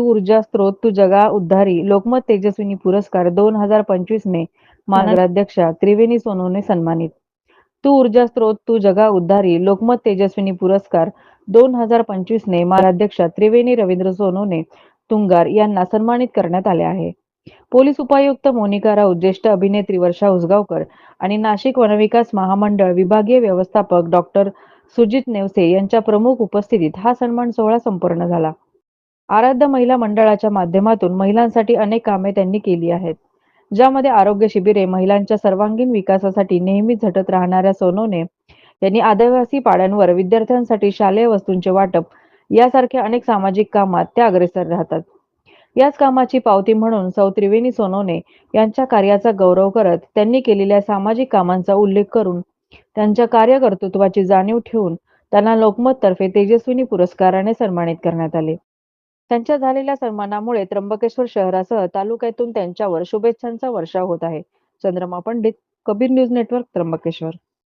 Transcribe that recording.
ऊर्जा स्त्रोत तू जगा उद्धारी. लोकमत तेजस्विनी पुरस्कार दोन हजार पंचवीस ने नगराध्यक्षा त्रिवेणी सोनूने सन्मानित. तू ऊर्जा स्त्रोत तू जगा उद्धारी. लोकमत तेजस्विनी पुरस्कार दोन हजार पंचवीस ने माराध्यक्षा त्रिवेणी रवींद्र सोनूने तुंगार यांना सन्मानित करण्यात आले आहे. पोलीस उपायुक्त मोनिका राऊत ज्येष्ठ अभिनेत्री वर्षा उसगावकर आणि नाशिक वनविकास महामंडळ विभागीय व्यवस्थापक डॉक्टर सुजित नेवसे यांच्या प्रमुख उपस्थितीत हा सन्मान सोहळा संपन्न झाला. आराध्य महिला मंडळाच्या माध्यमातून महिलांसाठी अनेक कामे त्यांनी केली आहेत. ज्यामध्ये आरोग्य शिबिरे महिलांच्या सर्वांगीण विकासासाठी नेहमीच झटत राहणाऱ्या सोनोने त्यांनी आदिवासी पाड्यांवर विद्यार्थ्यांसाठी शालेय वस्तूंचे वाटप यासारख्या अनेक सामाजिक कामात त्या अग्रेसर राहतात. याच कामाची पावती म्हणून सौ. त्रिवेणी सोनोने यांच्या कार्याचा गौरव करत त्यांनी केलेल्या सामाजिक कामांचा उल्लेख करून त्यांच्या कार्यकर्तृत्वाची जाणीव ठेवून त्यांना लोकमत तर्फे तेजस्विनी पुरस्काराने सन्मानित करण्यात आले. त्यांच्या झालेल्या सन्मानामुळे त्र्यंबकेश्वर शहरासह तालुक्यातून त्यांच्यावर शुभेच्छांचा वर्षाव होत आहे. Chandrama Pandit Kabir news network Trimbakeshwar.